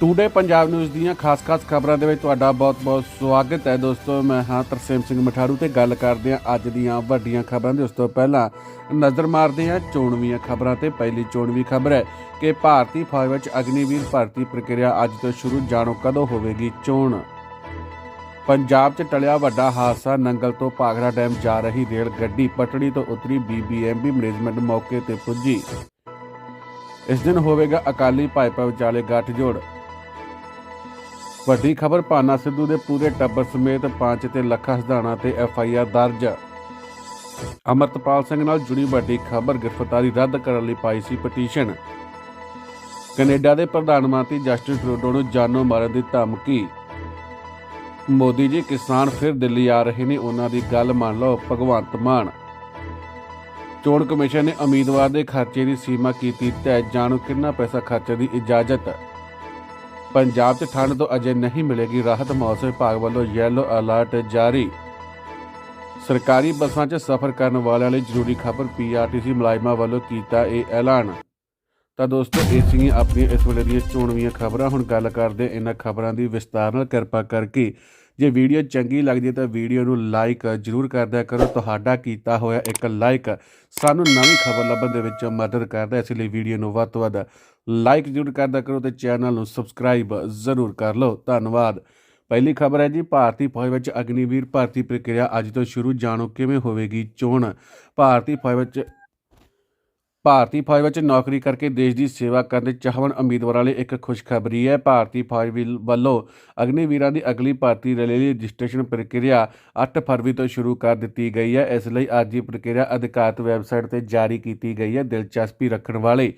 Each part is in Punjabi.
ਟੂਡੇ ਪੰਜਾਬ ਨਿਊਜ਼ ਦੀਆਂ ਖਾਸ-ਖਾਸ ਖਬਰਾਂ ਦੇ ਵਿੱਚ ਤੁਹਾਡਾ ਬਹੁਤ-ਬਹੁਤ ਸਵਾਗਤ ਹੈ। ਦੋਸਤੋ, ਮੈਂ ਹਾਂ ਤਰਸੇਮ ਸਿੰਘ ਮਠਾਰੂ ਤੇ ਗੱਲ ਕਰਦੇ ਹਾਂ ਅੱਜ ਦੀਆਂ ਵੱਡੀਆਂ ਖਬਰਾਂ ਦੇ। ਉਸ ਤੋਂ ਪਹਿਲਾਂ ਨਜ਼ਰ ਮਾਰਦੇ ਹਾਂ ਚੋਣਵੀਆਂ ਖਬਰਾਂ ਤੇ। ਪਹਿਲੀ ਚੋਣਵੀ ਖਬਰ ਹੈ ਕਿ ਭਾਰਤੀ ਫੌਜ ਵਿੱਚ ਅਗਨੀਵੀਰ ਭਰਤੀ ਪ੍ਰਕਿਰਿਆ ਅੱਜ ਤੋਂ ਸ਼ੁਰੂ, ਜਾਣੋ ਕਦੋਂ ਹੋਵੇਗੀ ਚੋਣ। ਪੰਜਾਬ 'ਚ ਟਲਿਆ ਵੱਡਾ ਹਾਦਸਾ, ਨੰਗਲ ਤੋਂ ਪਾਗੜਾ ਡੈਮ ਜਾ ਰਹੀ ਰੇਲ ਗੱਡੀ ਪਟੜੀ ਤੋਂ ਉਤਰੀ ਬੀਬੀਐਮਬੀ ਮੈਨੇਜਮੈਂਟ ਮੌਕੇ ਤੇ ਪੁੱਜੀ। ਇਸ ਦਿਨ ਹੋਵੇਗਾ ਅਕਾਲੀ ਭਾਜਪਾ ਵਿਚਾਲੇ ਗੱਠਜੋੜ। ਵੱਡੀ ਖਬਰ, ਪਾਨਾ ਸਿੱਧੂ ਦੇ ਪੂਰੇ ਟੱਬਰ ਸਮੇਤ ਪੰਜ ਤੇ ਲੱਖਾ ਹਸਦਾਣਾ ਤੇ ਐਫ ਆਈ ਆਰ ਦਰਜ। ਅਮਰਤਪਾਲ ਸਿੰਘ ਨਾਲ ਜੁੜੀ ਵੱਡੀ ਖਬਰ, ਗ੍ਰਿਫਤਾਰੀ ਰੱਦ ਕਰਨ ਲਈ ਪਾਈ ਸੀ ਪਟੀਸ਼ਨ। ਕੈਨੇਡਾ ਦੇ ਪ੍ਰਧਾਨ ਮੰਤਰੀ ਜਸਟਿਨ ਟਰੂਡੋ ਨੂੰ ਜਾਨੋਂ ਮਾਰਨ ਦੀ ਧਮਕੀ। ਮੋਦੀ ਜੀ, ਕਿਸਾਨ ਫਿਰ ਦਿੱਲੀ ਆ ਰਹੇ ਨੇ, ਉਹਨਾਂ ਦੀ ਗੱਲ ਮੰਨ ਲਓ, ਭਗਵੰਤ ਮਾਨ। ਚੋਣ ਕਮਿਸ਼ਨ ਨੇ ਉਮੀਦਵਾਰ ਦੇ ਖਰਚੇ ਦੀ ਸੀਮਾ ਕੀਤੀ ਤੈਅ, ਜਾਣੋ ਕਿੰਨਾ ਪੈਸਾ ਖਰਚਣ ਦੀ ਇਜਾਜ਼ਤ। ਪੰਜਾਬ 'ਚ ਠੰਡ ਤੋਂ ਅਜੇ ਨਹੀਂ ਮਿਲੇਗੀ ਰਾਹਤ, ਮੌਸਮ ਵਿਭਾਗ ਵੱਲੋਂ ਯੈਲੋ ਅਲਰਟ ਜਾਰੀ। ਸਰਕਾਰੀ ਬੱਸਾਂ 'ਚ ਸਫ਼ਰ ਕਰਨ ਵਾਲਿਆਂ ਲਈ ਜ਼ਰੂਰੀ ਖਬਰ ਪੀਆਰਟੀਸੀ ਮੁਲਾਜ਼ਮਾਂ ਵੱਲੋਂ ਕੀਤਾ ਇਹ ਐਲਾਨ। ਤਾਂ ਦੋਸਤੋ, ਇਹ ਸੀਗੀਆਂ ਆਪਣੀਆਂ ਇਸ ਵੇਲੇ ਦੀਆਂ ਚੋਣਵੀਆਂ ਖਬਰਾਂ। ਹੁਣ ਗੱਲ ਕਰਦੇ ਇਹਨਾਂ ਖਬਰਾਂ ਦੀ। ਵਿਸਤਾਰ ਨਾਲ ਕਿਰਪਾ ਕਰਕੇ ਜੇ ਵੀਡੀਓ ਚੰਗੀ ਲੱਗਦੀ ਹੈ ਤਾਂ ਵੀਡੀਓ ਨੂੰ ਲਾਈਕ ਜ਼ਰੂਰ ਕਰਦਿਆ ਕਰੋ। ਤੁਹਾਡਾ ਕੀਤਾ ਹੋਇਆ ਇੱਕ ਲਾਈਕ ਸਾਨੂੰ ਨਵੀਂ ਖਬਰ ਲੱਭਣ ਦੇ ਵਿੱਚ ਮਦਦ ਕਰਦਾ ਇਸ ਲਈ ਵੀਡੀਓ ਨੂੰ ਵੱਧ ਤੋਂ ਵੱਧ ਲਾਈਕ ਜ਼ਰੂਰ ਕਰਦਿਆ ਕਰੋ ਤੇ ਚੈਨਲ ਨੂੰ ਸਬਸਕ੍ਰਾਈਬ ਜ਼ਰੂਰ ਕਰ ਲਓ। ਧੰਨਵਾਦ। ਪਹਿਲੀ ਖਬਰ ਹੈ ਜੀ, ਭਾਰਤੀ ਫੌਜ ਵਿੱਚ ਅਗਨੀਵੀਰ ਭਰਤੀ ਪ੍ਰਕਿਰਿਆ ਅੱਜ ਤੋਂ ਸ਼ੁਰੂ। ਜਾਣੋ ਕਿਵੇਂ ਹੋਵੇਗੀ ਚੋਣ। ਭਾਰਤੀ ਫੌਜ ਵਿੱਚ ਭਾਰਤੀ ਫੌਜ ਵਿੱਚ ਨੌਕਰੀ ਕਰਕੇ ਦੇਸ਼ ਦੀ ਸੇਵਾ ਕਰਨ ਦੇ ਚਾਹਵਨ ਉਮੀਦਵਾਰਾਂ ਲਈ ਇੱਕ ਖੁਸ਼ਖਬਰੀ ਹੈ। ਭਾਰਤੀ ਫੌਜ ਵਿਲ- ਵੱਲੋਂ ਅਗਨੀਵੀਰਾਂ ਦੀ ਅਗਲੀ ਭਰਤੀ ਲਈ ਰਜਿਸਟ੍ਰੇਸ਼ਨ ਪ੍ਰਕਿਰਿਆ 8 ਫਰਵਰੀ ਤੋਂ ਸ਼ੁਰੂ ਕਰ ਦਿੱਤੀ ਗਈ ਹੈ। ਇਸ ਲਈ ਅੱਜ ਦੀ ਪ੍ਰਕਿਰਿਆ ਅਧਿਕਾਰਤ ਵੈਬਸਾਈਟ ਤੇ ਜਾਰੀ ਕੀਤੀ ਗਈ ਹੈ। ਦਿਲਚਸਪੀ ਰੱਖਣ ਵਾਲੇ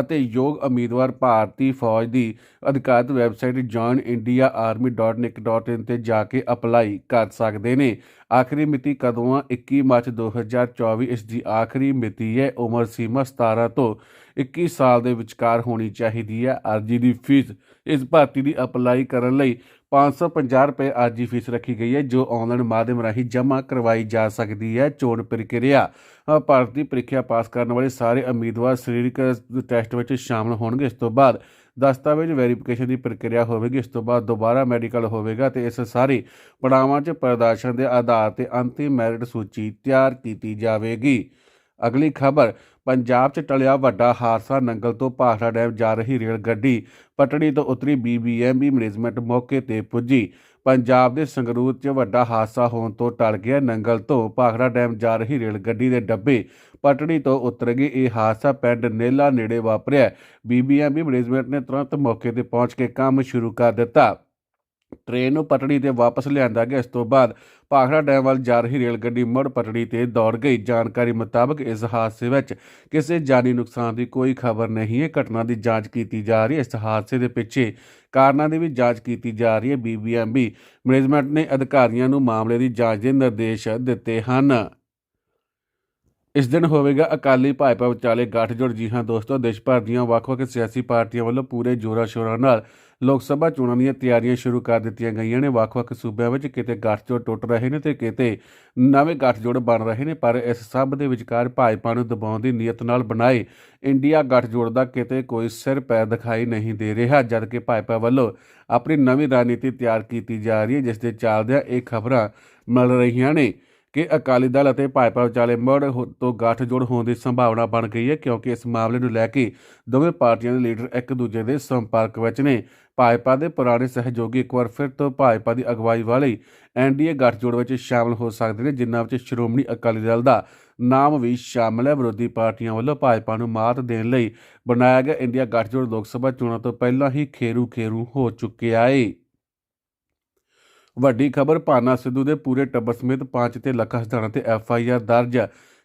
ਅਤੇ ਯੋਗ ਉਮੀਦਵਾਰ ਭਾਰਤੀ ਫੌਜ ਦੀ ਅਧਿਕਾਰਤ ਵੈਬਸਾਈਟ joinindiaarmy.nic.in ਤੇ ਜਾ ਕੇ ਅਪਲਾਈ ਕਰ ਸਕਦੇ ਨੇ। ਆਖਰੀ ਮਿਤੀ ਕਦੋਂ ਆ? 21 ਮਾਰਚ 2024 ਇਸ ਦੀ ਆਖਰੀ ਮਿਤੀ ਹੈ। ਉਮਰ ਸੀਮਾ 17 ਤੋਂ 21 ਸਾਲ ਦੇ ਵਿਚਕਾਰ ਹੋਣੀ ਚਾਹੀਦੀ ਹੈ। ਅਰਜੀ ਦੀ ਫੀਸ ਇਸ ਭਰਤੀ ਦੀ ਅਪਲਾਈ ਕਰਨ ਲਈ 550 ਰੁਪਏ ਅਰਜੀ ਫੀਸ ਰੱਖੀ ਗਈ ਹੈ, ਜੋ ਆਨਲਾਈਨ ਮਾਧਿਅਮ ਰਾਹੀਂ ਜਮ੍ਹਾਂ ਕਰਵਾਈ ਜਾ ਸਕਦੀ ਹੈ। ਚੋਣ ਪ੍ਰਕਿਰਿਆ ਭਾਰਤੀ ਪ੍ਰੀਖਿਆ ਪਾਸ ਕਰਨ ਵਾਲੇ ਸਾਰੇ ਉਮੀਦਵਾਰ ਸਰੀਰਕ ਟੈਸਟ ਵਿੱਚ ਸ਼ਾਮਲ ਹੋਣਗੇ। ਇਸ ਤੋਂ ਬਾਅਦ ਦਸਤਾਵੇਜ਼ ਵੈਰੀਫਿਕੇਸ਼ਨ ਦੀ ਪ੍ਰਕਿਰਿਆ ਹੋਵੇਗੀ। ਇਸ ਤੋਂ ਬਾਅਦ ਦੁਬਾਰਾ ਮੈਡੀਕਲ ਹੋਵੇਗਾ ਤੇ ਇਸ ਸਾਰੇ ਪੜਾਵਾਂ 'ਚ ਪ੍ਰਦਰਸ਼ਨ ਦੇ ਆਧਾਰ ਤੇ ਅੰਤਿਮ ਮੈਰਿਟ ਸੂਚੀ ਤਿਆਰ ਕੀਤੀ ਜਾਵੇਗੀ। ਅਗਲੀ ਖਬਰ, ਪੰਜਾਬ 'ਚ ਟਲਿਆ ਵੱਡਾ ਹਾਦਸਾ, ਨੰਗਲ ਤੋਂ ਭਾਖੜਾ ਡੈਮ ਜਾ ਰਹੀ ਰੇਲ ਗੱਡੀ ਪਟੜੀ ਤੋਂ ਉਤਰੀ ਬੀਬੀਐਮਬੀ ਮੈਨੇਜਮੈਂਟ ਮੌਕੇ ਤੇ ਪੁੱਜੀ। ਪੰਜਾਬ ਦੇ ਸੰਗਰੂਰ 'ਚ ਵੱਡਾ ਹਾਦਸਾ ਹੋਣ ਤੋਂ ਟਲ ਗਿਆ। ਨੰਗਲ ਤੋਂ ਭਾਖੜਾ ਡੈਮ ਜਾ ਰਹੀ ਰੇਲ ਗੱਡੀ ਦੇ ਡੱਬੇ ਪਟੜੀ ਤੋਂ ਉਤਰ ਗਏ। ਇਹ ਹਾਦਸਾ ਪਿੰਡ ਨੇਲਾ ਨੇੜੇ ਵਾਪਰਿਆ। ਬੀਬੀਐਮਬੀ ਮੈਨੇਜਮੈਂਟ ਨੇ ਤੁਰੰਤ ਮੌਕੇ ਤੇ ਪਹੁੰਚ ਕੇ ਕੰਮ ਸ਼ੁਰੂ ਕਰ ਦਿੱਤਾ। ਟ੍ਰੇਨ ਨੂੰ ਪਟੜੀ ਤੇ ਵਾਪਸ ਲਿਆਂਦਾ ਗਿਆ। ਇਸ ਤੋਂ ਬਾਅਦ ਭਾਖੜਾ ਡੈਮ ਵੱਲ ਜਾ ਰਹੀ ਰੇਲ ਗੱਡੀ ਮੁੜ ਪਟੜੀ ਤੇ ਦੌੜ ਗਈ। ਜਾਣਕਾਰੀ ਮੁਤਾਬਕ ਇਸ ਹਾਦਸੇ ਵਿੱਚ ਕਿਸੇ ਜਾਨੀ ਨੁਕਸਾਨ ਦੀ ਕੋਈ ਖਬਰ ਨਹੀਂ ਹੈ। ਘਟਨਾ ਦੀ ਜਾਂਚ ਕੀਤੀ ਜਾ ਰਹੀ ਹੈ। ਇਸ ਹਾਦਸੇ ਦੇ ਪਿੱਛੇ ਕਾਰਨਾਂ ਦੀ ਵੀ ਜਾਂਚ ਕੀਤੀ ਜਾ ਰਹੀ ਹੈ। ਬੀਬੀਐਮਬੀ ਮੈਨੇਜਮੈਂਟ ਨੇ ਅਧਿਕਾਰੀਆਂ ਨੂੰ ਮਾਮਲੇ ਦੀ ਜਾਂਚ ਦੇ ਨਿਰਦੇਸ਼ ਦਿੱਤੇ ਹਨ। ਇਸ ਦਿਨ ਹੋਵੇਗਾ ਅਕਾਲੀ ਭਾਜਪਾ ਵਿਚਾਲੇ ਗੱਠਜੋੜ ਜੀ ਹਾਂ ਦੋਸਤੋ, ਦੇਸ਼ ਭਰ ਦੀਆਂ ਵੱਖ-ਵੱਖ ਸਿਆਸੀ ਪਾਰਟੀਆਂ ਵੱਲੋਂ ਪੂਰੇ ਜੋਰਾਂ ਸ਼ੋਰਾਂ ਨਾਲ ਲੋਕ ਸਭਾ ਚੋਣਾਂ ਦੀਆਂ ਤਿਆਰੀਆਂ ਸ਼ੁਰੂ ਕਰ ਦਿੱਤੀਆਂ ਗਈਆਂ ਨੇ। ਵੱਖ-ਵੱਖ ਸੂਬਿਆਂ ਵਿੱਚ ਕਿਤੇ ਗੱਠਜੋੜ ਟੁੱਟ ਰਹੇ ਨੇ ਤੇ ਕਿਤੇ ਨਵੇਂ ਗੱਠਜੋੜ ਬਣ ਰਹੇ ਨੇ, ਪਰ ਇਸ ਸਭ ਦੇ ਵਿਚਕਾਰ ਭਾਜਪਾ ਨੂੰ ਦਬਾਉਣ ਦੀ ਨੀਅਤ ਨਾਲ ਬਣਾਏ ਇੰਡੀਆ ਗੱਠਜੋੜ ਦਾ ਕਿਤੇ ਕੋਈ ਸਿਰ ਪੈਰ ਦਿਖਾਈ ਨਹੀਂ ਦੇ ਰਿਹਾ, ਜਦਕਿ ਭਾਜਪਾ ਵੱਲੋਂ ਆਪਣੀ ਨਵੀਂ ਰਣਨੀਤੀ ਤਿਆਰ ਕੀਤੀ ਜਾ ਰਹੀ ਹੈ, ਜਿਸ ਦੇ ਚੱਲਦਿਆਂ ਇਹ ਖਬਰਾਂ ਮਿਲ ਰਹੀਆਂ ਨੇ। ਕਿ ਅਕਾਲੀ ਦਲ ਅਤੇ ਭਾਜਪਾ ਵਿਚਾਲੇ ਮੁੜ ਹੋ- ਤੋਂ ਗੱਠਜੋੜ ਹੋਣ ਦੀ ਸੰਭਾਵਨਾ ਬਣ ਗਈ ਹੈ ਕਿਉਂਕਿ ਇਸ ਮਾਮਲੇ ਨੂੰ ਲੈ ਕੇ ਦੋਵੇਂ ਪਾਰਟੀਆਂ ਦੇ ਲੀਡਰ ਇੱਕ ਦੂਜੇ ਦੇ ਸੰਪਰਕ ਵਿੱਚ ਨੇ। ਭਾਜਪਾ ਦੇ ਪੁਰਾਣੇ ਸਹਿਯੋਗੀ ਇੱਕ ਵਾਰ ਫਿਰ ਤੋਂ ਭਾਜਪਾ ਦੀ ਅਗਵਾਈ ਵਾਲੀ ਐਨਡੀਏ ਗੱਠਜੋੜ ਵਿੱਚ ਸ਼ਾਮਲ ਹੋ ਸਕਦੇ ਨੇ, ਜਿਨ੍ਹਾਂ ਵਿੱਚ ਸ਼੍ਰੋਮਣੀ ਅਕਾਲੀ ਦਲ ਦਾ ਨਾਮ ਵੀ ਸ਼ਾਮਲ ਹੈ। ਵਿਰੋਧੀ ਪਾਰਟੀਆਂ ਵੱਲੋਂ ਭਾਜਪਾ ਨੂੰ ਮਾਤ ਦੇਣ ਲਈ ਬਣਾਇਆ ਗਿਆ ਇੰਡੀਆ ਗੱਠਜੋੜ ਲੋਕ ਸਭਾ ਚੋਣਾਂ ਤੋਂ ਪਹਿਲਾਂ ਹੀ ਖੇਰੂ ਖੇਰੂ ਹੋ ਚੁੱਕਿਆ ਏ। ਵੱਡੀ ਖਬਰ, ਭਾਨਾ ਸਿੱਧੂ ਦੇ ਪੂਰੇ ਟੱਬਰ ਸਮੇਤ ਪੰਜ ਤੇ ਲੱਖਾ ਹਸਦਾਣਾ ਤੇ ਐਫ ਆਈ ਆਰ ਦਰਜ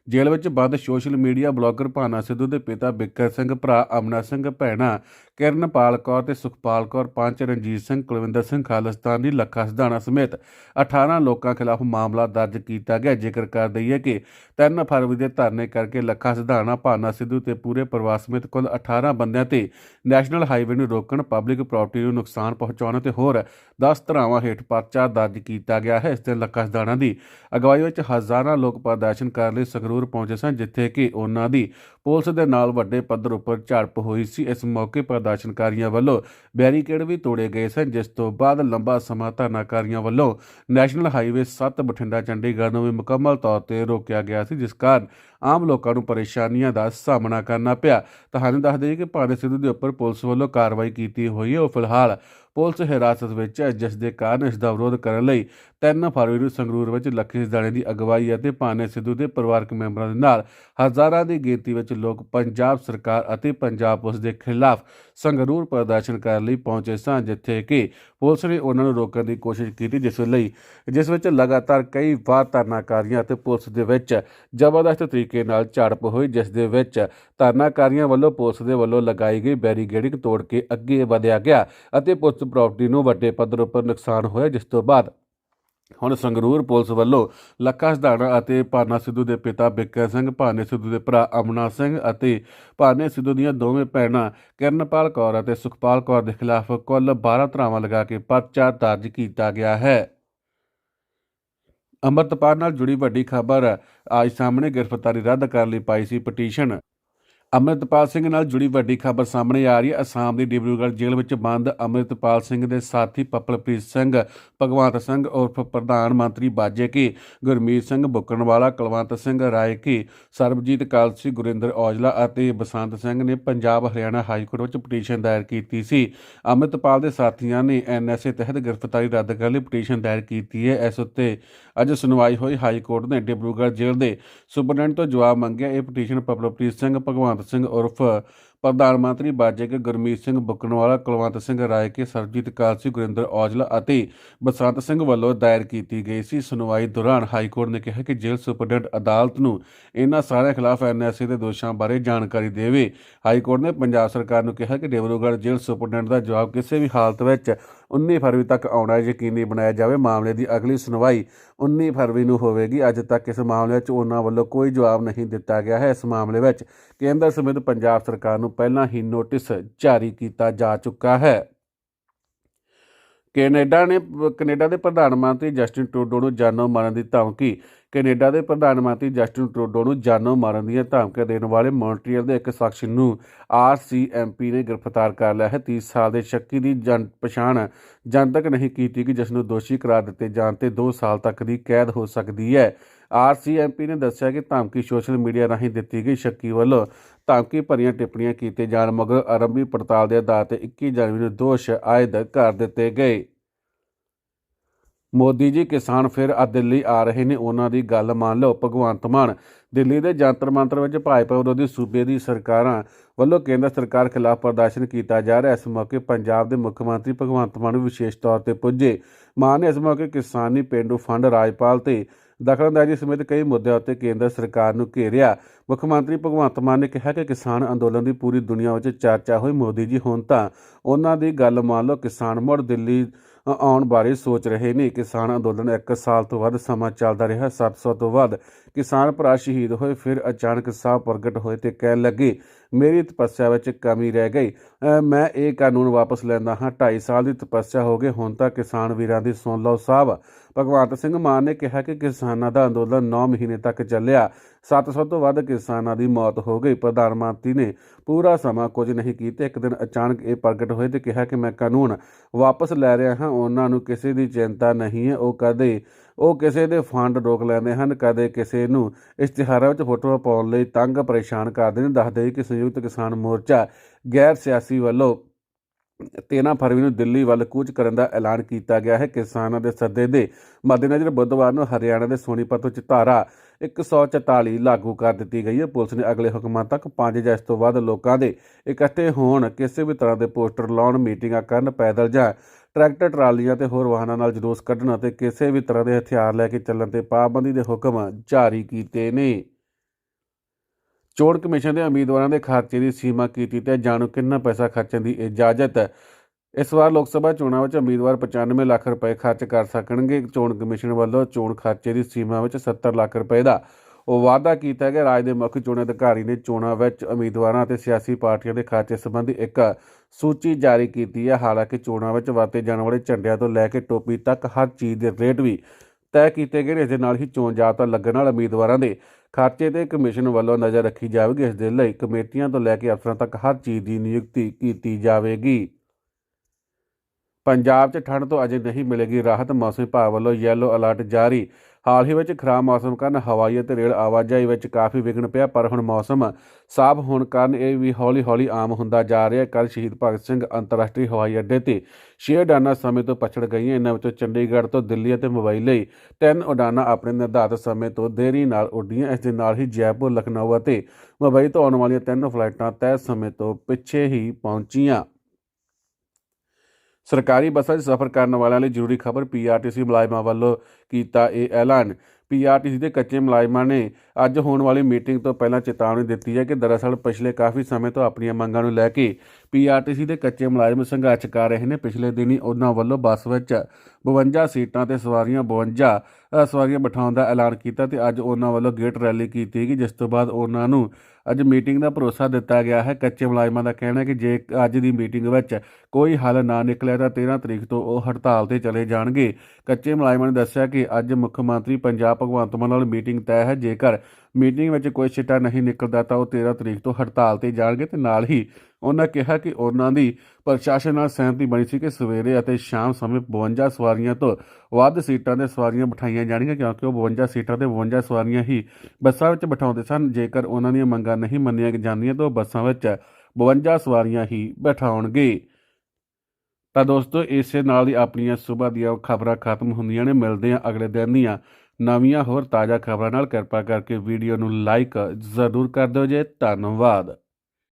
ਜੇਲ੍ਹ ਵਿੱਚ ਬੰਦ social media blogger Bhana Sidhu ਦੇ ਪਿਤਾ ਬਿੱਕਰ ਸਿੰਘ, ਭਰਾ ਅਮਨਾ ਸਿੰਘ, ਭੈਣਾ ਕਿਰਨਪਾਲ ਕੌਰ ਤੇ ਸੁਖਪਾਲ ਕੌਰ ਪੰਚ ਰਣਜੀਤ ਸਿੰਘ, ਕੁਲਵਿੰਦਰ ਸਿੰਘ ਖਾਲਿਸਤਾਨੀ ਲੱਖਾ ਹਸਦਾਣਾ ਸਮੇਤ 18 ਲੋਕਾਂ ਖਿਲਾਫ ਮਾਮਲਾ ਦਰਜ ਕੀਤਾ ਗਿਆ। ਜ਼ਿਕਰ ਕਰ ਦਈਏ ਕਿ 3 ਫਰਵਰੀ ਦੇ ਧਰਨੇ ਕਰਕੇ ਲੱਖਾ ਹਸਦਾਣਾ ਭਾਨਾ ਸਿੱਧੂ ਤੇ ਪੂਰੇ ਪਰਿਵਾਰ ਸਮੇਤ ਕੁੱਲ 18 ਬੰਦਿਆਂ ਤੇ ਨੈਸ਼ਨਲ ਹਾਈਵੇ ਨੂੰ ਰੋਕਣ, ਪਬਲਿਕ ਪ੍ਰਾਪਰਟੀ ਨੂੰ ਨੁਕਸਾਨ ਪਹੁੰਚਾਉਣ ਤੇ ਹੋਰ 10 ਧਰਾਵਾਂ ਹੇਠ ਪਰਚਾ ਦਰਜ ਕੀਤਾ ਗਿਆ ਹੈ। ਇਸ ਤੇ ਲੱਖਾ ਹਸਦਾਣਾ ਦੀ ਅਗਵਾਈ ਵਿੱਚ ਹਜ਼ਾਰਾਂ ਲੋਕ ਪ੍ਰਦਰਸ਼ਨ ਕਰਨ ਲਈ ਸੰਗਰੂਰ ਪਹੁੰਚੇ ਸਨ, ਜਿੱਥੇ ਕਿ ਉਹਨਾਂ ਦੀ ਪੁਲਿਸ ਦੇ ਨਾਲ ਵੱਡੇ ਪੱਧਰ ਉੱਪਰ ਝੜਪ ਹੋਈ ਸੀ। ਇਸ ਮੌਕੇ ਪ੍ਰਦਰਸ਼ਨਕਾਰੀਆਂ ਵੱਲੋਂ ਬੈਰੀਕੇਡ ਵੀ ਤੋੜੇ ਗਏ ਸਨ, ਜਿਸ ਤੋਂ ਬਾਅਦ ਲੰਬਾ ਸਮਾਂ ਧਰਨਾਕਾਰੀਆਂ ਵੱਲੋਂ ਨੈਸ਼ਨਲ ਹਾਈਵੇ 7 ਬਠਿੰਡਾ ਚੰਡੀਗੜ੍ਹ ਨੂੰ ਵੀ ਮੁਕੰਮਲ ਤੌਰ ਤੇ ਰੋਕਿਆ ਗਿਆ ਸੀ, ਜਿਸ ਕਾਰਨ ਆਮ ਲੋਕਾਂ ਨੂੰ ਪਰੇਸ਼ਾਨੀਆਂ ਦਾ ਸਾਹਮਣਾ ਕਰਨਾ ਪਿਆ। ਤੁਹਾਨੂੰ ਦੱਸ ਦਈਏ ਕਿ ਭਾਰਤ ਸਿੱਧੂ ਦੇ ਉੱਪਰ ਪੁਲਿਸ ਵੱਲੋਂ ਕਾਰਵਾਈ ਕੀਤੀ ਹੋਈ ਹੈ। ਉਹ ਫਿਲਹਾਲ ਪੁਲਿਸ ਹਿਰਾਸਤ ਵਿੱਚ ਹੈ ਜਿਸ ਦੇ ਕਾਰਨ ਇਸ ਦਾ ਵਿਰੋਧ ਕਰਨ ਲਈ 3 ਫਰਵਰੀ ਨੂੰ ਸੰਗਰੂਰ ਵਿੱਚ ਲੱਖੀ ਦਾਣੇ ਦੀ ਅਗਵਾਈ ਅਤੇ ਭਾਨੇ ਸਿੱਧੂ ਦੇ ਪਰਿਵਾਰਕ ਮੈਂਬਰਾਂ ਦੇ ਨਾਲ ਹਜ਼ਾਰਾਂ ਦੀ ਗਿਣਤੀ ਵਿੱਚ ਲੋਕ ਪੰਜਾਬ ਸਰਕਾਰ ਅਤੇ ਪੰਜਾਬ ਪੁਲਿਸ ਦੇ ਖਿਲਾਫ ਸੰਗਰੂਰ ਪ੍ਰਦਰਸ਼ਨ ਕਰਨ ਲਈ ਪਹੁੰਚੇ ਸਨ ਜਿੱਥੇ ਕਿ ਪੁਲਿਸ ਨੇ ਉਹਨਾਂ ਨੂੰ ਰੋਕਣ ਦੀ ਕੋਸ਼ਿਸ਼ ਕੀਤੀ, ਜਿਸ ਲਈ, ਜਿਸ ਵਿੱਚ ਲਗਾਤਾਰ ਕਈ ਵਾਰ ਧਰਨਾਕਾਰੀਆਂ ਅਤੇ ਪੁਲਿਸ ਦੇ ਵਿੱਚ ਜ਼ਬਰਦਸਤ ਤਰੀਕੇ ਨਾਲ ਝੜਪ ਹੋਈ, ਜਿਸ ਦੇ ਵਿੱਚ ਧਰਨਾਕਾਰੀਆਂ ਵੱਲੋਂ ਪੁਲਿਸ ਦੇ ਵੱਲੋਂ ਲਗਾਈ ਗਈ ਬੈਰੀਗੇਡਿੰਗ ਤੋੜ ਕੇ ਅੱਗੇ ਵਧਿਆ ਗਿਆ ਅਤੇ ਪੁਲਿਸ ਪ੍ਰਾਪਰਟੀ ਨੂੰ ਵੱਡੇ ਪੱਧਰ ਉੱਪਰ ਨੁਕਸਾਨ ਹੋਇਆ, ਜਿਸ ਤੋਂ ਬਾਅਦ ਹੁਣ ਸੰਗਰੂਰ ਪੁਲਿਸ ਵੱਲੋਂ ਲੱਖਾ ਸਧਾਣਾ ਅਤੇ ਭਾਨਾ ਸਿੱਧੂ ਦੇ ਪਿਤਾ ਬਿੱਕਰ ਸਿੰਘ, ਭਾਨੇ ਸਿੱਧੂ ਦੇ ਭਰਾ ਅਮਨਾ ਸਿੰਘ ਅਤੇ ਭਾਨੇ ਸਿੱਧੂ ਦੀਆਂ ਦੋਵੇਂ ਭੈਣਾਂ ਕਿਰਨਪਾਲ ਕੌਰ ਅਤੇ ਸੁਖਪਾਲ ਕੌਰ ਦੇ ਖਿਲਾਫ ਕੁੱਲ 12 ਧਰਾਵਾਂ ਲਗਾ ਕੇ ਪਰਚਾ ਦਰਜ ਕੀਤਾ ਗਿਆ ਹੈ। ਅੰਮ੍ਰਿਤਪਾਲ ਨਾਲ ਜੁੜੀ ਵੱਡੀ ਖਬਰ ਅੱਜ ਸਾਹਮਣੇ ਗ੍ਰਿਫਤਾਰੀ ਰੱਦ ਕਰਨ ਲਈ ਪਾਈ ਸੀ ਪਟੀਸ਼ਨ। ਅੰਮ੍ਰਿਤਪਾਲ ਸਿੰਘ ਨਾਲ ਜੁੜੀ ਵੱਡੀ ਖਬਰ ਸਾਹਮਣੇ ਆ ਰਹੀ ਹੈ। ਅਸਾਮ ਦੀ ਡਿਬਰੂਗੜ੍ਹ ਜੇਲ੍ਹ ਵਿੱਚ ਬੰਦ ਅੰਮ੍ਰਿਤਪਾਲ ਸਿੰਘ ਦੇ ਸਾਥੀ ਪਪਲਪ੍ਰੀਤ ਸਿੰਘ, ਭਗਵੰਤ ਸਿੰਘ ਉਰਫ ਪ੍ਰਧਾਨ ਮੰਤਰੀ ਬਾਜੇਕੀ ਗੁਰਮੀਤ ਸਿੰਘ ਬੁੱਕਣਵਾਲਾ, ਕੁਲਵੰਤ ਸਿੰਘ ਰਾਏਕੀ ਸਰਬਜੀਤ ਕਾਲਸੀ, ਗੁਰਿੰਦਰ ਔਜਲਾ ਅਤੇ ਬਸੰਤ ਸਿੰਘ ਨੇ ਪੰਜਾਬ ਹਰਿਆਣਾ ਹਾਈ ਕੋਰਟ ਵਿੱਚ ਪਟੀਸ਼ਨ ਦਾਇਰ ਕੀਤੀ ਸੀ। ਅੰਮ੍ਰਿਤਪਾਲ ਦੇ ਸਾਥੀਆਂ ਨੇ ਐਨਐਸਏ ਤਹਿਤ ਗ੍ਰਿਫਤਾਰੀ ਰੱਦ ਕਰਨ ਲਈ ਪਟੀਸ਼ਨ ਦਾਇਰ ਕੀਤੀ ਹੈ। ਇਸ ਉੱਤੇ ਅੱਜ ਸੁਣਵਾਈ ਹੋਈ ਹਾਈ ਕੋਰਟ ਨੇ ਡਿਬਰੂਗੜ੍ਹ ਜੇਲ੍ਹ ਦੇ ਸੁਪਰਡੈਂਟ ਤੋਂ ਜਵਾਬ ਮੰਗਿਆ। ਇਹ ਪਟੀਸ਼ਨ ਪਪਲਪ੍ਰੀਤ ਸਿੰਘ, ਭਗਵੰਤ ਸਿੰਘ ਉਰਫ ਪ੍ਰਧਾਨ ਮੰਤਰੀ ਬਾਜੇ ਗੁਰਮੀਤ ਸਿੰਘ ਬੁੱਕਣਵਾਲਾ, ਕੁਲਵੰਤ ਸਿੰਘ ਰਾਏ ਕੇ ਸਰਜੀਤ ਕਾਲਸੀ ਗੁਰਿੰਦਰ ਔਜਲਾ ਅਤੇ ਬਸੰਤ ਸਿੰਘ ਵੱਲੋਂ ਦਾਇਰ ਕੀਤੀ ਗਈ ਸੀ ਸੁਣਵਾਈ ਦੌਰਾਨ ਹਾਈ ਕੋਰਟ ਨੇ ਕਿਹਾ ਕਿ ਜੇਲ੍ਹ ਸੁਪਰਡੈਂਟ ਅਦਾਲਤ ਨੂੰ ਇਹਨਾਂ ਸਾਰਿਆਂ ਖਿਲਾਫ ਐਨਐਸਏ ਦੇ ਦੋਸ਼ਾਂ ਬਾਰੇ ਜਾਣਕਾਰੀ ਦੇਵੇ। ਹਾਈ ਕੋਰਟ ਨੇ ਪੰਜਾਬ ਸਰਕਾਰ ਨੂੰ ਕਿਹਾ ਕਿ ਡਿਬਰੂਗੜ੍ਹ ਜੇਲ੍ਹ ਸੁਪਰਡੈਂਟ ਦਾ ਜਵਾਬ ਕਿਸੇ ਵੀ ਹਾਲਤ ਵਿੱਚ 19 ਫਰਵਰੀ ਤੱਕ ਆਉਣਾ ਯਕੀਨੀ ਬਣਾਇਆ ਜਾਵੇ। ਮਾਮਲੇ ਦੀ ਅਗਲੀ ਸੁਣਵਾਈ 19 ਫਰਵਰੀ ਨੂੰ ਹੋਵੇਗੀ। ਅੱਜ ਤੱਕ ਇਸ ਮਾਮਲੇ ਵਿੱਚ ਉਹਨਾਂ ਵੱਲੋਂ ਕੋਈ ਜਵਾਬ ਨਹੀਂ ਦਿੱਤਾ ਗਿਆ ਹੈ। ਇਸ ਮਾਮਲੇ ਵਿੱਚ ਕੇਂਦਰ ਸਮੇਤ ਪੰਜਾਬ ਸਰਕਾਰ ਨੂੰ ਪਹਿਲਾਂ ਹੀ ਨੋਟਿਸ ਜਾਰੀ ਕੀਤਾ ਜਾ ਚੁੱਕਾ ਹੈ। ਕੈਨੇਡਾ ਨੇ, ਕੈਨੇਡਾ ਦੇ ਪ੍ਰਧਾਨ ਮੰਤਰੀ ਜਸਟਿਨ ਟਰੂਡੋ ਨੂੰ ਜਾਨੋਂ ਮਾਰਨ ਦੀ ਧਮਕੀ। ਕੈਨੇਡਾ ਦੇ ਪ੍ਰਧਾਨ ਮੰਤਰੀ ਜਸਟਿਨ ਟਰੂਡੋ ਨੂੰ ਜਾਨੋਂ ਮਾਰਨ ਦੀਆਂ ਧਮਕੀਆਂ ਦੇਣ ਵਾਲੇ ਮੌਂਟਰੀਅਲ ਦੇ ਇੱਕ ਸ਼ਖਸ ਨੂੰ ਆਰਸੀਐਮਪੀ ਨੇ ਗ੍ਰਿਫਤਾਰ ਕਰ ਲਿਆ ਹੈ। 30 ਸਾਲ ਦੇ ਸ਼ੱਕੀ ਦੀ ਜਨ ਪਛਾਣ ਜਨਤਕ ਨਹੀਂ ਕੀਤੀ ਕਿ ਜਿਸ ਨੂੰ ਦੋਸ਼ੀ ਕਰਾਰ ਦਿੱਤੇ ਜਾਣ ਤੇ 2 ਸਾਲ ਤੱਕ ਦੀ ਕੈਦ ਹੋ ਸਕਦੀ ਹੈ। ਆਰਸੀਐਮਪੀ ਨੇ ਦੱਸਿਆ ਕਿ ਧਮਕੀ ਸੋਸ਼ਲ ਮੀਡੀਆ ਰਾਹੀਂ ਦਿੱਤੀ ਗਈ। ਸ਼ੱਕੀ ਵੱਲੋਂ ਧਮਕੀ ਭਰੀਆਂ ਟਿੱਪਣੀਆਂ ਕੀਤੇ ਜਾਣ ਮਗਰ ਆਰੰਭੀ ਪੜਤਾਲ ਦੇ ਆਧਾਰ ਤੇ 21 ਜਨਵਰੀ ਨੂੰ ਦੋਸ਼ ਆਇਦ ਕਰ ਦਿੱਤੇ ਗਏ। ਮੋਦੀ ਜੀ, ਕਿਸਾਨ ਫਿਰ ਆ ਦਿੱਲੀ ਆ ਰਹੇ ਨੇ। ਉਹਨਾਂ ਦੀ ਗੱਲ ਮੰਨ ਲਓ, ਭਗਵੰਤ ਮਾਨ ਦਿੱਲੀ ਦੇ ਜੰਤਰ ਮੰਤਰ ਵਿੱਚ ਭਾਜਪਾ ਵਿਰੋਧੀ ਸੂਬੇ ਦੀ ਸਰਕਾਰਾਂ ਵੱਲੋਂ ਕੇਂਦਰ ਸਰਕਾਰ ਖਿਲਾਫ ਪ੍ਰਦਰਸ਼ਨ ਕੀਤਾ ਜਾ ਰਿਹਾ। ਇਸ ਮੌਕੇ ਪੰਜਾਬ ਦੇ ਮੁੱਖ ਮੰਤਰੀ ਭਗਵੰਤ ਮਾਨ ਵੀ ਵਿਸ਼ੇਸ਼ ਤੌਰ ਤੇ ਪੁੱਜੇ। ਮਾਨ ਨੇ ਇਸ ਮੌਕੇ ਕਿਸਾਨੀ ਪੇਂਡੂ ਫੰਡ ਰਾਜਪਾਲ ਤੇ ਦਖਲਅੰਦਾਜ਼ੀ ਸਮੇਤ ਕਈ ਮੁੱਦਿਆਂ ਉੱਤੇ ਕੇਂਦਰ ਸਰਕਾਰ ਨੂੰ ਘੇਰਿਆ। ਮੁੱਖ ਮੰਤਰੀ ਭਗਵੰਤ ਮਾਨ ਨੇ ਕਿਹਾ ਕਿ ਕਿਸਾਨ ਅੰਦੋਲਨ ਦੀ ਪੂਰੀ ਦੁਨੀਆ ਵਿੱਚ ਚਰਚਾ ਹੋਈ। ਮੋਦੀ ਜੀ, ਹੁਣ ਤਾਂ ਉਹਨਾਂ ਦੀ ਗੱਲ ਮੰਨ ਲਓ ਕਿਸਾਨ ਮੁੜ ਦਿੱਲੀ ਆਉਣ ਬਾਰੇ ਸੋਚ ਰਹੇ ਨੇ। ਕਿਸਾਨ ਅੰਦੋਲਨ 1 ਸਾਲ ਤੋਂ ਵੱਧ ਸਮਾਂ ਚੱਲਦਾ ਰਿਹਾ। 700 ਤੋਂ ਵੱਧ ਕਿਸਾਨ ਭਰਾ ਸ਼ਹੀਦ ਹੋਏ, ਫਿਰ ਅਚਾਨਕ ਸਾਹ ਪ੍ਰਗਟ ਹੋਏ ਤੇ ਕਹਿਣ ਲੱਗੇ, ਮੇਰੀ ਤਪੱਸਿਆ ਵਿੱਚ ਕਮੀ ਰਹਿ ਗਈ। ਮੈਂ ਇਹ ਕਾਨੂੰਨ ਵਾਪਸ ਲੈਂਦਾ ਹਾਂ। 2.5 ਸਾਲ ਦੀ ਤਪੱਸਿਆ ਹੋ ਗਈ। ਹੁਣ ਤਾਂ ਕਿਸਾਨ ਵੀਰਾਂ ਦੀ ਸੁਣ ਲਓ ਸਾਹਿਬ ਭਗਵੰਤ ਸਿੰਘ ਮਾਨ ਨੇ ਕਿਹਾ ਕਿ ਕਿਸਾਨਾਂ ਦਾ ਅੰਦੋਲਨ 9 ਮਹੀਨੇ ਤੱਕ ਚੱਲਿਆ। 700 ਤੋਂ ਵੱਧ ਕਿਸਾਨਾਂ ਦੀ ਮੌਤ ਹੋ ਗਈ। ਪ੍ਰਧਾਨ ਮੰਤਰੀ ਨੇ ਪੂਰਾ ਸਮਾਂ ਕੁਝ ਨਹੀਂ ਕੀਤਾ। ਇੱਕ ਦਿਨ ਅਚਾਨਕ ਇਹ ਪ੍ਰਗਟ ਹੋਏ ਤੇ ਕਿਹਾ ਕਿ ਮੈਂ ਕਾਨੂੰਨ ਵਾਪਸ ਲੈ ਰਿਹਾ ਹਾਂ। ਉਹਨਾਂ ਨੂੰ ਕਿਸੇ ਦੀ ਚਿੰਤਾ ਨਹੀਂ ਹੈ। ਉਹ ਕਦੇ, ਉਹ ਕਿਸੇ ਦੇ ਫੰਡ ਰੋਕ ਲੈਂਦੇ ਹਨ, ਕਦੇ ਕਿਸੇ ਨੂੰ ਇਸ਼ਤਿਹਾਰਾਂ ਵਿੱਚ ਫੋਟੋਆਂ ਪਾਉਣ ਲਈ ਤੰਗ ਪਰੇਸ਼ਾਨ ਕਰਦੇ ਨੇ। ਦੱਸਦੇ ਕਿ ਸੰਯੁਕਤ ਕਿਸਾਨ ਮੋਰਚਾ ਗੈਰ ਸਿਆਸੀ ਵੱਲੋਂ 13 ਫਰਵਰੀ ਨੂੰ ਦਿੱਲੀ ਵੱਲ ਕੂਚ ਕਰਨ ਦਾ ਐਲਾਨ ਕੀਤਾ ਗਿਆ ਹੈ। ਕਿਸਾਨਾਂ ਦੇ ਸੱਦੇ ਦੇ ਮੱਦੇਨਜ਼ਰ ਬੁੱਧਵਾਰ ਨੂੰ ਹਰਿਆਣਾ ਦੇ ਸੋਨੀਪਤ ਵਿੱਚ ਧਾਰਾ 144 ਲਾਗੂ ਕਰ ਦਿੱਤੀ ਗਈ ਹੈ। ਪੁਲਿਸ ਨੇ ਅਗਲੇ ਹੁਕਮਾਂ ਤੱਕ 5 ਜਾਂ ਇਸ ਤੋਂ ਵੱਧ ਲੋਕਾਂ ਦੇ ਇਕੱਠੇ ਹੋਣ, ਕਿਸੇ ਵੀ ਤਰ੍ਹਾਂ ਦੇ ਪੋਸਟਰ ਲਾਉਣ, ਮੀਟਿੰਗਾਂ ਕਰਨ, ਪੈਦਲ ਜਾਂ ਟਰੈਕਟਰ, ਟਰਾਲੀਆਂ ਤੇ ਹੋਰ ਵਾਹਨਾਂ ਨਾਲ ਜਲੂਸ ਕੱਢਣ ਅਤੇ ਕਿਸੇ ਵੀ ਤਰ੍ਹਾਂ ਦੇ ਹਥਿਆਰ ਲੈ ਕੇ ਚੱਲਣ ਤੇ ਪਾਬੰਦੀ ਦੇ ਹੁਕਮ ਜਾਰੀ ਕੀਤੇ ਨੇ। ਚੋਣ ਕਮਿਸ਼ਨ ਦੇ ਉਮੀਦਵਾਰਾਂ ਦੇ ਖਰਚੇ ਦੀ ਸੀਮਾ ਕੀਤੀ ਤੇ ਜਾਣੋ ਕਿੰਨਾ ਪੈਸਾ ਖਰਚਣ ਦੀ ਇਜਾਜ਼ਤ ਇਸ ਵਾਰ ਲੋਕ ਸਭਾ ਚੋਣਾਂ ਵਿੱਚ ਉਮੀਦਵਾਰ 95 ਲੱਖ ਰੁਪਏ ਖਰਚ ਕਰ ਸਕਣਗੇ। ਚੋਣ ਕਮਿਸ਼ਨ ਵੱਲੋਂ ਚੋਣ ਖਰਚੇ ਦੀ ਸੀਮਾ ਵਿੱਚ 70 ਲੱਖ ਰੁਪਏ ਦਾ ਉਹ ਵਾਅਦਾ ਕੀਤਾ ਗਿਆ। ਰਾਜ ਦੇ ਮੁੱਖ ਚੋਣ ਅਧਿਕਾਰੀ ਨੇ ਚੋਣਾਂ ਵਿੱਚ ਉਮੀਦਵਾਰਾਂ ਅਤੇ ਸਿਆਸੀ ਪਾਰਟੀਆਂ ਦੇ ਖਰਚੇ ਸੰਬੰਧੀ ਇੱਕ ਸੂਚੀ ਜਾਰੀ ਕੀਤੀ ਹੈ। ਹਾਲਾਂਕਿ ਚੋਣਾਂ ਵਿੱਚ ਵਰਤੇ ਜਾਣ ਵਾਲੇ ਝੰਡਿਆਂ ਤੋਂ ਲੈ ਕੇ ਟੋਪੀ ਤੱਕ ਹਰ ਚੀਜ਼ ਦੇ ਰੇਟ ਵੀ ਤੈਅ ਕੀਤੇ ਗਏ ਨੇ। ਇਸ ਦੇ ਨਾਲ ਹੀ ਚੋਣ ਜਾਬਤਾ ਲੱਗਣ ਨਾਲ ਉਮੀਦਵਾਰਾਂ ਦੇ ਖਰਚੇ ਤੇ ਕਮਿਸ਼ਨ ਵੱਲੋਂ ਨਜ਼ਰ ਰੱਖੀ ਜਾਵੇਗੀ। ਇਸ ਦੇ ਲਈ ਕਮੇਟੀਆਂ ਤੋਂ ਲੈ ਕੇ ਅਫਸਰਾਂ ਤੱਕ ਹਰ ਚੀਜ਼ ਦੀ ਨਿਯੁਕਤੀ ਕੀਤੀ ਜਾਵੇਗੀ। ਪੰਜਾਬ 'ਚ ਠੰਡ ਤੋਂ ਅਜੇ ਨਹੀਂ ਮਿਲੇਗੀ ਰਾਹਤ। ਮੌਸਮ ਵਿਭਾਗ ਵੱਲੋਂ ਯੈਲੋ ਅਲਰਟ ਜਾਰੀ। ਹਾਲ ਹੀ ਵਿੱਚ ਖਰਾਬ ਮੌਸਮ ਕਾਰਨ ਹਵਾਈ ਅਤੇ ਰੇਲ ਆਵਾਜਾਈ ਵਿੱਚ ਕਾਫੀ ਵਿਘਨ ਪਿਆ, ਪਰ ਹੁਣ ਮੌਸਮ ਸਾਫ਼ ਹੋਣ ਕਾਰਨ ਇਹ ਵੀ ਹੌਲੀ-ਹੌਲੀ ਆਮ ਹੁੰਦਾ ਜਾ ਰਿਹਾ। ਹੈ ਕੱਲ ਸ਼ਹੀਦ ਭਗਤ ਸਿੰਘ ਅੰਤਰਰਾਸ਼ਟਰੀ ਹਵਾਈ ਅੱਡੇ ਤੇ ਛੇ ਉਡਾਨਾਂ ਸਮੇਂ ਤੋਂ ਪਛੜ ਗਈਆਂ। ਇਹਨਾਂ ਵਿੱਚੋਂ ਚੰਡੀਗੜ੍ਹ ਤੋਂ ਦਿੱਲੀ ਅਤੇ ਮੁੰਬਈ ਲਈ ਤਿੰਨ ਉਡਾਨਾਂ ਆਪਣੇ ਨਿਰਧਾਰਤ ਸਮੇਂ ਤੋਂ ਦੇਰੀ ਨਾਲ ਉੱਡੀਆਂ। ਇਸ ਦੇ ਨਾਲ ਹੀ ਜੈਪੁਰ, ਲਖਨਊ ਅਤੇ ਮੁੰਬਈ ਤੋਂ ਆਉਣ ਵਾਲੀਆਂ ਤਿੰਨ ਫਲਾਈਟਾਂ ਤੈਅ ਸਮੇਂ ਤੋਂ ਪਿੱਛੇ ਹੀ ਪਹੁੰਚੀਆਂ। ਸਰਕਾਰੀ ਬੱਸਾਂ 'ਚ ਸਫ਼ਰ ਕਰਨ ਵਾਲਿਆਂ ਲਈ ਜ਼ਰੂਰੀ ਖਬਰ ਪੀਆਰਟੀਸੀ ਮੁਲਾਜ਼ਮਾਂ ਵੱਲੋਂ ਕੀਤਾ ਇਹ ਐਲਾਨ। ਪੀਆਰਟੀਸੀ ਦੇ ਕੱਚੇ ਮੁਲਾਜ਼ਮਾਂ ਨੇ ਅੱਜ ਹੋਣ ਵਾਲੀ ਮੀਟਿੰਗ ਤੋਂ ਪਹਿਲਾਂ ਚੇਤਾਵਨੀ ਦਿੱਤੀ ਹੈ ਕਿ ਦਰਅਸਲ ਪਿਛਲੇ ਕਾਫੀ ਸਮੇਂ ਤੋਂ ਆਪਣੀਆਂ ਮੰਗਾਂ ਨੂੰ ਲੈ ਕੇ ਪੀਆਰਟੀਸੀ ਦੇ ਕੱਚੇ ਮੁਲਾਜ਼ਮ ਸੰਘਰਸ਼ ਕਰ ਰਹੇ ਨੇ। ਪਿਛਲੇ ਦਿਨੀ ਉਹਨਾਂ ਵੱਲੋਂ ਬੱਸ ਵਿੱਚ 52 ਸੀਟਾਂ ਤੇ ਸਵਾਰੀਆਂ 52 ਸਵਾਰੀਆਂ ਬਿਠਾਉਣ ਦਾ ਐਲਾਨ ਕੀਤਾ ਤੇ ਅੱਜ ਉਹਨਾਂ ਵੱਲੋਂ ਗੇਟ ਰੈਲੀ ਕੀਤੀ ਗਈ, ਜਿਸ ਤੋਂ ਬਾਅਦ ਉਹਨਾਂ ਨੂੰ ਅੱਜ ਮੀਟਿੰਗ ਦਾ ਭਰੋਸਾ ਦਿੱਤਾ ਗਿਆ ਹੈ। ਕੱਚੇ ਮੁਲਾਜ਼ਮਾਂ ਦਾ ਕਹਿਣਾ ਹੈ ਕਿ ਜੇ ਅੱਜ ਦੀ ਮੀਟਿੰਗ ਵਿੱਚ ਕੋਈ ਹੱਲ ਨਾ ਨਿਕਲਿਆ ਤਾਂ 13 ਤਰੀਕ ਤੋਂ ਉਹ ਹੜਤਾਲ ਤੇ ਚਲੇ ਜਾਣਗੇ। ਕੱਚੇ ਮੁਲਾਜ਼ਮਾਂ ਨੇ ਦੱਸਿਆ ਕਿ ਅੱਜ ਮੁੱਖ ਮੰਤਰੀ ਪੰਜਾਬ ਭਗਵੰਤ ਮਾਨ ਨਾਲ ਮੀਟਿੰਗ ਤੈਅ ਹੈ। ਜੇਕਰ ਮੀਟਿੰਗ ਵਿੱਚ ਕੋਈ ਸਿੱਟਾ ਨਹੀਂ ਨਿਕਲਦਾ ਤਾਂ ਉਹ 13 ਤਰੀਕ ਤੋਂ ਹੜਤਾਲ ਤੇ ਜਾਣਗੇ ਤੇ ਨਾਲ ਹੀ ਉਹਨਾਂ ਕਿਹਾ ਕਿ ਉਹਨਾਂ ਦੀ ਪ੍ਰਸ਼ਾਸਨ ਨਾਲ ਸਹਿਮਤੀ ਬਣੀ ਸੀ ਕਿ ਸਵੇਰੇ ਅਤੇ ਸ਼ਾਮ ਸਮੇਂ 52 ਸਵਾਰੀਆਂ ਤੋਂ ਵੱਧ ਸੀਟਾਂ ਦੇ ਸਵਾਰੀਆਂ ਬਿਠਾਈਆਂ ਜਾਣਗੀਆਂ, ਕਿਉਂਕਿ ਉਹ 52 ਸੀਟਾਂ ਤੇ 52 ਸਵਾਰੀਆਂ ਹੀ ਬੱਸਾਂ ਵਿੱਚ ਬਿਠਾਉਂਦੇ ਸਨ। ਜੇਕਰ ਉਹਨਾਂ ਦੀਆਂ ਮੰਗਾਂ ਨਹੀਂ ਮੰਨੀਆਂ ਜਾਂਦੀਆਂ ਤਾਂ ਉਹ ਬੱਸਾਂ ਵਿੱਚ 52 ਸਵਾਰੀਆਂ ਹੀ ਬਿਠਾਉਣਗੇ। ਤਾਂ ਦੋਸਤੋ, ਇਸੇ ਨਾਲ ਹੀ ਆਪਣੀਆਂ ਸਵੇਰ ਦੀਆਂ ਖਬਰਾਂ ਖਤਮ ਹੁੰਦੀਆਂ ਨੇ। ਮਿਲਦੇ ਆ ਅਗਲੇ ਦਿਨ ਦੀਆਂ ਨਵੀਆਂ ਹੋਰ ਤਾਜ਼ਾ ਖਬਰਾਂ ਨਾਲ। ਕਿਰਪਾ ਕਰਕੇ ਵੀਡੀਓ ਨੂੰ ਲਾਈਕ ਜ਼ਰੂਰ ਕਰ ਦਿਓ ਜੇ। ਧੰਨਵਾਦ।